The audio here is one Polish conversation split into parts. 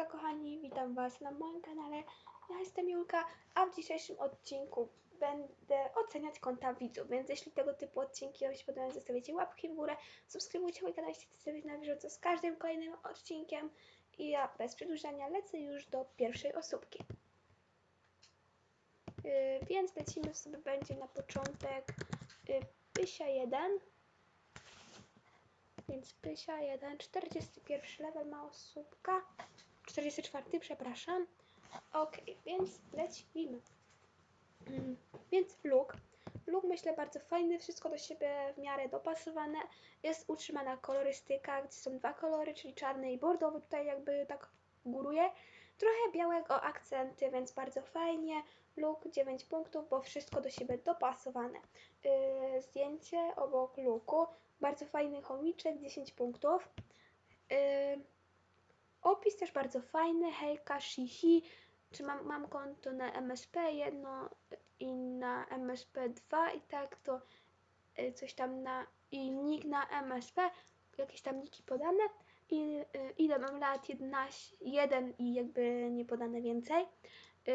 Hejka kochani, witam Was na moim kanale. Ja jestem Julka, a w dzisiejszym odcinku będę oceniać konta widzów, więc jeśli tego typu odcinki Wam się podobają, zostawicie łapki w górę, subskrybujcie mój kanał, jeśli chcecie być na bieżąco z każdym kolejnym odcinkiem. I ja bez przedłużania lecę już do pierwszej osóbki. Yy, więc lecimy sobie będzie na początek yy, Pysia 1. Więc Pysia 1, 41 level ma osóbka. 44, przepraszam. Ok, więc lecimy. Mm, Więc look. Look myślę bardzo fajny, wszystko do siebie w miarę dopasowane. Jest utrzymana kolorystyka, gdzie są dwa kolory, czyli czarny i bordowy. Tutaj jakby tak góruje. Trochę białego akcenty, więc bardzo fajnie. Look 9 punktów, bo wszystko do siebie dopasowane. Yy, zdjęcie obok looku. Bardzo fajny chomiczek, 10 punktów. Opis też bardzo fajny. Hejka, shihi. Czy mam, mam konto na MSP jedno i na MSP 2 i tak to y, coś tam na i nick na MSP, jakieś tam niki podane i y, ile mam lat 11, 1 i jakby nie podane więcej. Y,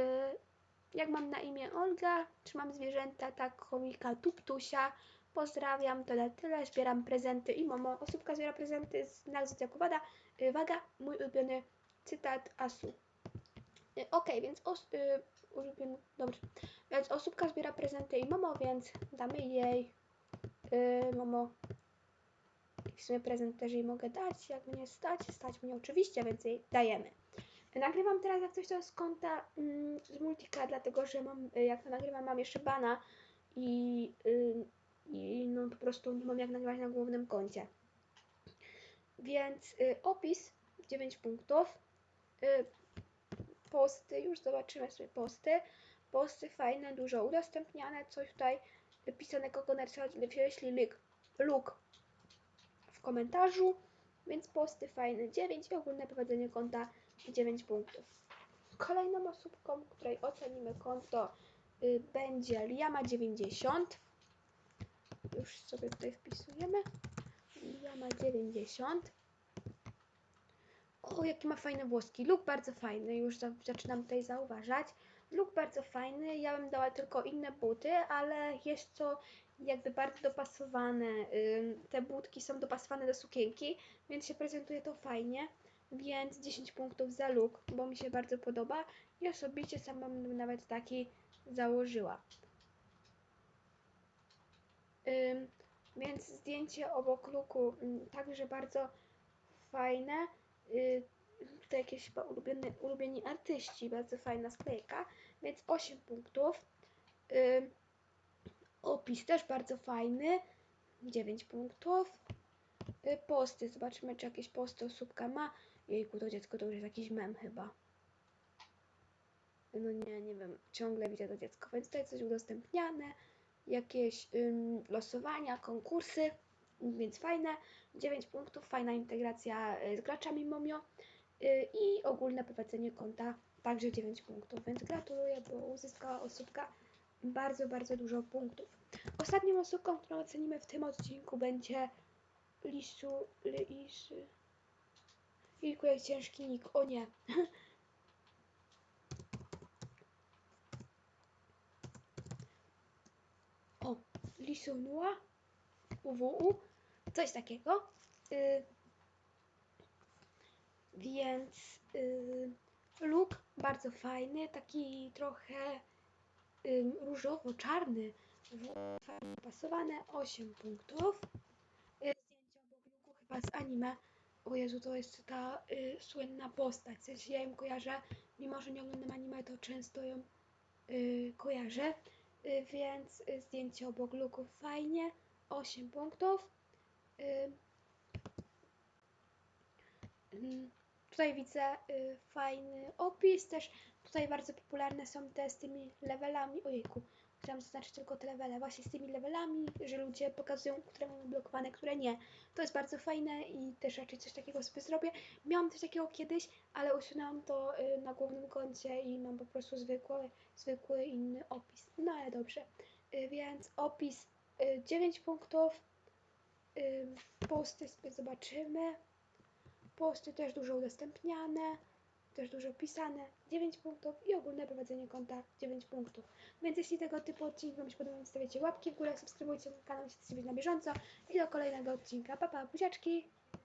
jak mam na imię Olga, czy mam zwierzęta, tak chomika Tuptusia. Pozdrawiam, to na tyle. Zbieram prezenty i mamo. Osóbka zbiera prezenty z znak Zodiaku Wada. Y, Waga, mój ulubiony cytat Asu. Y, Okej, więc os, y, ulubiony, dobrze. Więc osóbka zbiera prezenty i mamo, więc damy jej y, mamo. W sumie prezent też jej mogę dać, jak mnie stać. Stać mnie oczywiście, więc jej dajemy. Nagrywam teraz jak coś to z konta mm, z Multika, dlatego że mam, y, jak to nagrywam, mam jeszcze bana i, i no po prostu nie mam jak nagrywać na głównym koncie. Więc y, opis 9 punktów. Y, posty, już zobaczymy sobie posty. Posty fajne, dużo udostępniane, coś tutaj pisane kogo narysować, link, luk w komentarzu, więc posty fajne 9 i ogólne prowadzenie konta 9 punktów. Kolejną osobką, której ocenimy konto y, będzie Liama 90. Już sobie tutaj wpisujemy. Liama 90. O, jaki ma fajne włoski. Look bardzo fajny, już za, zaczynam tutaj zauważać. Look bardzo fajny, ja bym dała tylko inne buty, ale jest to jakby bardzo dopasowane. Te butki są dopasowane do sukienki, więc się prezentuje to fajnie. Więc 10 punktów za look, bo mi się bardzo podoba i osobiście sama bym nawet taki założyła. Więc zdjęcie obok looku ym, także bardzo fajne. Y, tutaj jakieś chyba ulubione, ulubieni artyści, bardzo fajna sklejka, więc 8 punktów. Opis też bardzo fajny, 9 punktów. Y, posty, zobaczymy czy jakieś posty osóbka ma. Jejku, to dziecko to już jest jakiś mem chyba. No nie, nie wiem, ciągle widzę to dziecko, więc tutaj coś udostępniane, jakieś ym, losowania, konkursy, więc fajne. 9 punktów, fajna integracja y, z graczami Momio y, i ogólne prowadzenie konta także 9 punktów, więc gratuluję, bo uzyskała osóbka bardzo, bardzo dużo punktów. Ostatnią osóbką, którą ocenimy w tym odcinku będzie Lisu, Lisy. Jejku, jak ciężki nick, o nie. O, Lisunua, UWU, coś takiego. Y, więc y, look bardzo fajny, taki trochę y, różowo-czarny, fajnie pasowane, 8 punktów. Y, zdjęcie obok looku chyba z anime. O Jezu, to jest ta y, słynna postać, w sensie ja ją kojarzę, mimo że nie oglądam anime, to często ją kojarzę. Y, więc y, zdjęcie obok looku fajnie, 8 punktów. Y, Mm, Tutaj widzę fajny opis, też. Tutaj bardzo popularne są te z tymi levelami, ojejku, chciałam zaznaczyć tylko te levele, właśnie z tymi levelami, że ludzie pokazują, które mamy blokowane, które nie. To jest bardzo fajne i też raczej coś takiego sobie zrobię. Miałam coś takiego kiedyś, ale usunęłam to y, na głównym koncie i mam po prostu zwykły, zwykły inny opis. No ale dobrze, y, więc opis y, 9 punktów, y, posty sobie zobaczymy posty też dużo udostępniane. Też dużo pisane 9 punktów i ogólne prowadzenie konta 9 punktów. Więc jeśli tego typu odcinki Wam się podobają, stawiacie łapki w górę, subskrybujcie ten kanał, jesteście być na bieżąco i do kolejnego odcinka. Pa, pa, buziaczki!